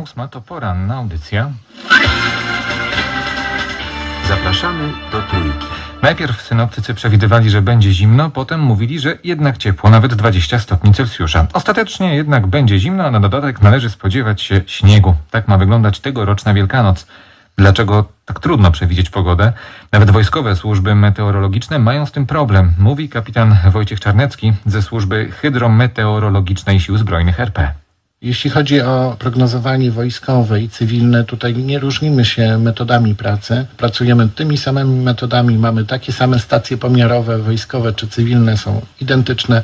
Ósma to poranna audycja. Zapraszamy do Trójki. Najpierw synoptycy przewidywali, że będzie zimno, potem mówili, że jednak ciepło, nawet 20 stopni Celsjusza. Ostatecznie jednak będzie zimno, a na dodatek należy spodziewać się śniegu. Tak ma wyglądać tegoroczna Wielkanoc. Dlaczego tak trudno przewidzieć pogodę? Nawet wojskowe służby meteorologiczne mają z tym problem, mówi kapitan Wojciech Czarnecki ze służby hydrometeorologicznej Sił Zbrojnych RP. Jeśli chodzi o prognozowanie wojskowe i cywilne, tutaj nie różnimy się metodami pracy. Pracujemy tymi samymi metodami, mamy takie same stacje pomiarowe, wojskowe czy cywilne są identyczne.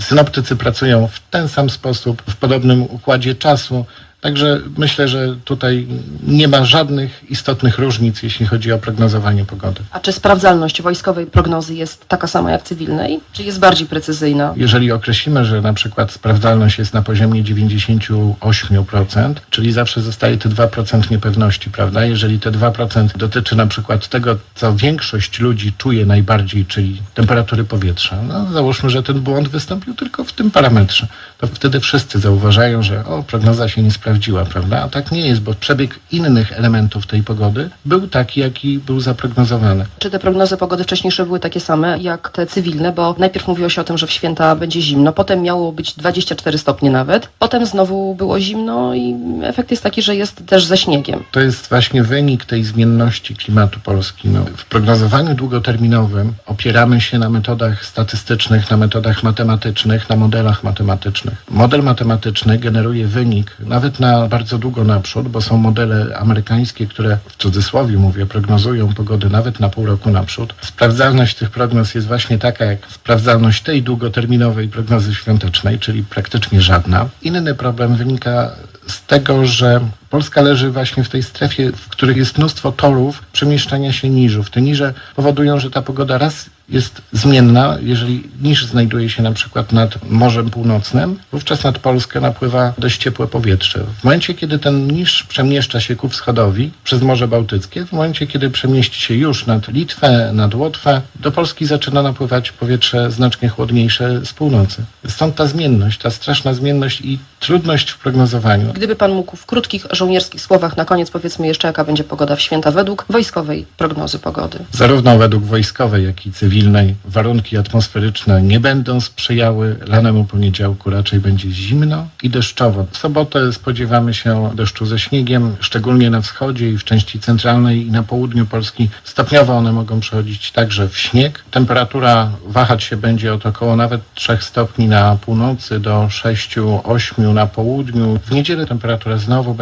Synoptycy pracują w ten sam sposób, w podobnym układzie czasu. Także myślę, że tutaj nie ma żadnych istotnych różnic, jeśli chodzi o prognozowanie pogody. A czy sprawdzalność wojskowej prognozy jest taka sama jak cywilnej? Czy jest bardziej precyzyjna? Jeżeli określimy, że na przykład sprawdzalność jest na poziomie 98%, czyli zawsze zostaje te 2% niepewności, prawda? Jeżeli te 2% dotyczy na przykład tego, co większość ludzi czuje najbardziej, czyli temperatury powietrza, no załóżmy, że ten błąd wystąpił tylko w tym parametrze, to wtedy wszyscy zauważają, że o, prognoza się nie sprawdziła, prawda? A tak nie jest, bo przebieg innych elementów tej pogody był taki, jaki był zaprognozowany. Czy te prognozy pogody wcześniejsze były takie same jak te cywilne? Bo najpierw mówiło się o tym, że w święta będzie zimno, potem miało być 24 stopnie nawet, potem znowu było zimno i efekt jest taki, że jest też ze śniegiem. To jest właśnie wynik tej zmienności klimatu Polski. No, w prognozowaniu długoterminowym opieramy się na metodach statystycznych, na metodach matematycznych, na modelach matematycznych. Model matematyczny generuje wynik nawet na bardzo długo naprzód, bo są modele amerykańskie, które w cudzysłowie mówię, prognozują pogodę nawet na pół roku naprzód. Sprawdzalność tych prognoz jest właśnie taka jak sprawdzalność tej długoterminowej prognozy świątecznej, czyli praktycznie żadna. Inny problem wynika z tego, że Polska leży właśnie w tej strefie, w których jest mnóstwo torów przemieszczania się niżów. Te niże powodują, że ta pogoda raz jest zmienna. Jeżeli niż znajduje się na przykład nad Morzem Północnym, wówczas nad Polskę napływa dość ciepłe powietrze. W momencie, kiedy ten niż przemieszcza się ku wschodowi przez Morze Bałtyckie, w momencie, kiedy przemieści się już nad Litwę, nad Łotwę, do Polski zaczyna napływać powietrze znacznie chłodniejsze z północy. Stąd ta zmienność, ta straszna zmienność i trudność w prognozowaniu. Gdyby pan mógł w krótkich żołnierskich słowach na koniec powiedzmy jeszcze, jaka będzie pogoda w święta według wojskowej prognozy pogody. Zarówno według wojskowej, jak i cywilnej warunki atmosferyczne nie będą sprzyjały lanemu poniedziałku. Raczej będzie zimno i deszczowo. W sobotę spodziewamy się deszczu ze śniegiem, szczególnie na wschodzie i w części centralnej i na południu Polski. Stopniowo one mogą przechodzić także w śnieg. Temperatura wahać się będzie od około nawet 3 stopni na północy do 6-8 na południu. W niedzielę temperatura znowu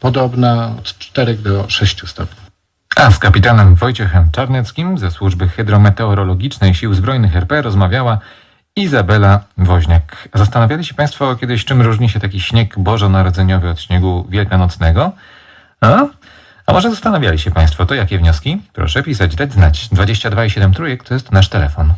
podobna od 4 do 6 stopni. A z kapitanem Wojciechem Czarneckim ze służby hydrometeorologicznej Sił Zbrojnych RP rozmawiała Izabela Woźniak. Zastanawiali się Państwo kiedyś, czym różni się taki śnieg bożonarodzeniowy od śniegu wielkanocnego? A? A może zastanawiali się Państwo, to jakie wnioski? Proszę pisać, dać znać. 22 i 7 trójek to jest nasz telefon.